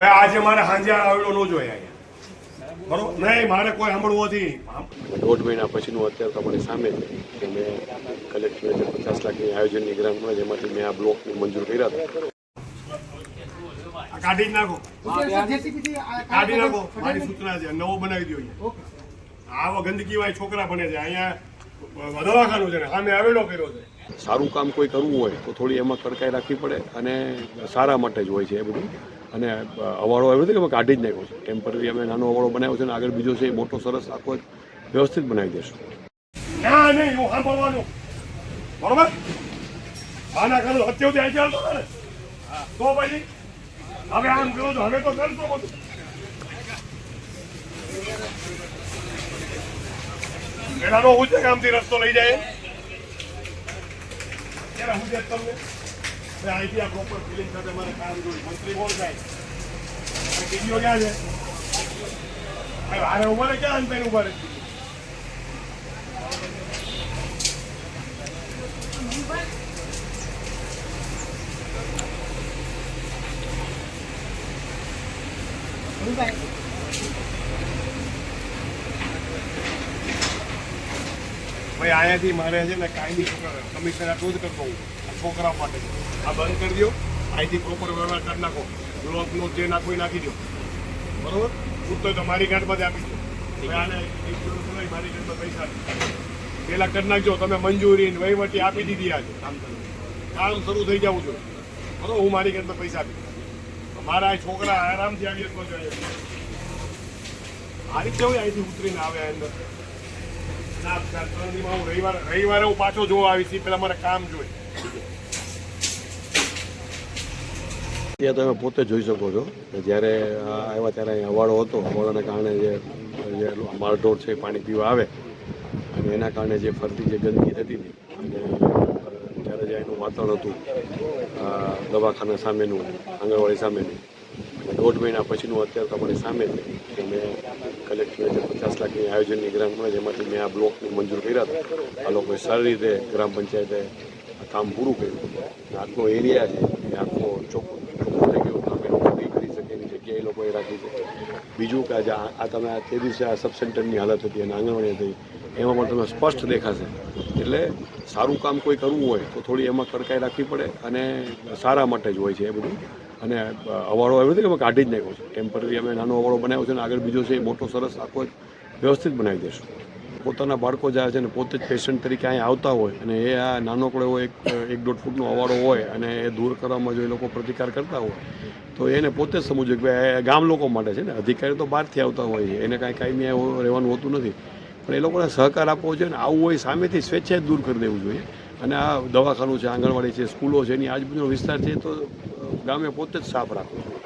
આજે મારે સાંજે આવેલો ન જોઈએ બરોબર? નહીં મારે કોઈ સાંભળવું નથી. દોઢ મહિના પછીનું અત્યારે તમારી સામે કે મેં કલેક્ટરે જે પચાસ લાખની આયોજનની ગ્રાન્ટ મળે જેમાંથી મેં આ બ્લોકને મંજૂર કર્યા હતા. કાઢી જ નાખો. કાઢી નાખો. મારી સૂચના છે નવો બનાવી દો આવા ગંદકી વાય છોકરા ભણે છે. અહીંયા દવાખાનું છે સામે આવેલો કર્યો છે. સારું કામ કોઈ કરવું હોય તો થોડી એમાં કડકાઈ રાખવી પડે અને સારા માટે જ હોય છે એ બધું. અને અવાળો આવ્યો નથી કે કાઢી જ નાખ્યો છે. ટેમ્પરરી અમે નાનો અવાળો બનાવ્યો છે અને આગળ બીજો છે એ મોટો સરસ આખો વ્યવસ્થિત બનાવી દેશું. ના, નહીં, હું સાંભળવાનું. બરોબર? આના કરું અત્યારથી ત્યાં ચાલતો ને. તો પછી હવે આમ કરો તો હવે તો કરતો બધું. પેલા નો છે કામથી રસ્તો લઈ જાય? છે અહીંથી પ્રોપર ફિલિંગ સાથે મારે કામ જોયું મંત્રી કોણ થાય? ટીડીઓ ક્યાં છે? હારે ઊભા રહે, ક્યાં અંતે ઊભા રહે? ભાઈ, અહીંયાથી મારે છે ને કાયમી કમિશનર આટલું જ કરતો હું આ છોકરાઓ માટે. આ બંધ કરી દો અહીંથી પ્રોપર વ્યવહાર કરી નાખો. બ્લોકનો જે નાખો એ નાખી દો બરોબર? પૂછતો તો મારી ગાંઠમાંથી આપી દો આને એક કિલો મારી ગાંઠમાં પૈસા. પેલા કરી નાખજો. તમે મંજૂરી વહીવટી આપી દીધી આજે. કામ શરૂ થઈ જવું જોઈએ. બરોબર? હું મારી ગાંઠમાં પૈસા આપી મારા આ છોકરા આરામથી આવી આ રીતે હોય અહીંથી ઉતરીને આવે અંદર. ના ત્રણ હું રવિવારે રવિવારે હું પાછો જોવા આવીશ. પેલા મારે કામ જોઈએ. ત્યાં તમે પોતે જોઈ શકો છો કે જ્યારે આવ્યા ત્યારે અહીં અવાળો હતો. અવાળાને કારણે જે જે માળઢોર છે, પાણી પીવા આવે અને એના કારણે જે ફરતી જે ગંદકી થતી હતી, અને ત્યારે જે એનું વાતાવરણ હતું દવાખાના સામેનું, આંગણવાડી સામેનું દોઢ મહિના પછીનું અત્યારે તમારી સામે છે. મેં કલેક્ટરે જે પચાસ લાખની આયોજનની ગ્રામ મળે, જેમાંથી મેં આ બ્લોકને મંજૂર કર્યા હતા. આ લોકોએ સારી રીતે ગ્રામ પંચાયતે કામ પૂરું કર્યું. આખો એરિયા છે એ આખો ચોખ્ખો થઈ ગયો અમે લોકો બી કરી શકે એની જગ્યાએ એ લોકોએ રાખી છે બીજું કે આજે આ તમે તે દિવસે આ સબ સેન્ટરની હાલત હતી અને આંગણવાડી હતી. એમાં પણ તમે સ્પષ્ટ દેખાશે. એટલે સારું કામ કોઈ કરવું હોય તો થોડી એમાં કડકાઈ રાખવી પડે અને સારા માટે જ હોય છે એ બધું. અને અવાળો આવ્યો નથી કે અમે કાઢી જ નાખ્યો છે. ટેમ્પરરી અમે નાનો અવાળો બનાવ્યો છે અને આગળ બીજો છે એ મોટો સરસ આખો વ્યવસ્થિત બનાવી દેશું. પોતાના બાળકો જાય છે ને પોતે જ પેશન્ટ તરીકે અહીંયા આવતા હોય અને એ આ નાનકડો એવો એક એક દોઢ ફૂટનો અવાડો હોય અને એ દૂર કરવામાં જો એ લોકો પ્રતિકાર કરતા હોય, તો એને પોતે જ સમજવું કે ભાઈ ગામ લોકો માટે છે ને. અધિકારી તો બહારથી આવતા હોય છે, એને કાંઈ કાંઈ રહેવાનું હોતું નથી. પણ એ લોકોને સહકાર આપવો જોઈએ ને આવું હોય સામેથી સ્વેચ્છાએ દૂર કરી દેવું જોઈએ. અને આ દવાખાનું છે, આંગણવાડી છે, સ્કૂલો છે, એની આજુબાજુનો વિસ્તાર છે તો ગામે પોતે જ સાફ રાખવો જોઈએ.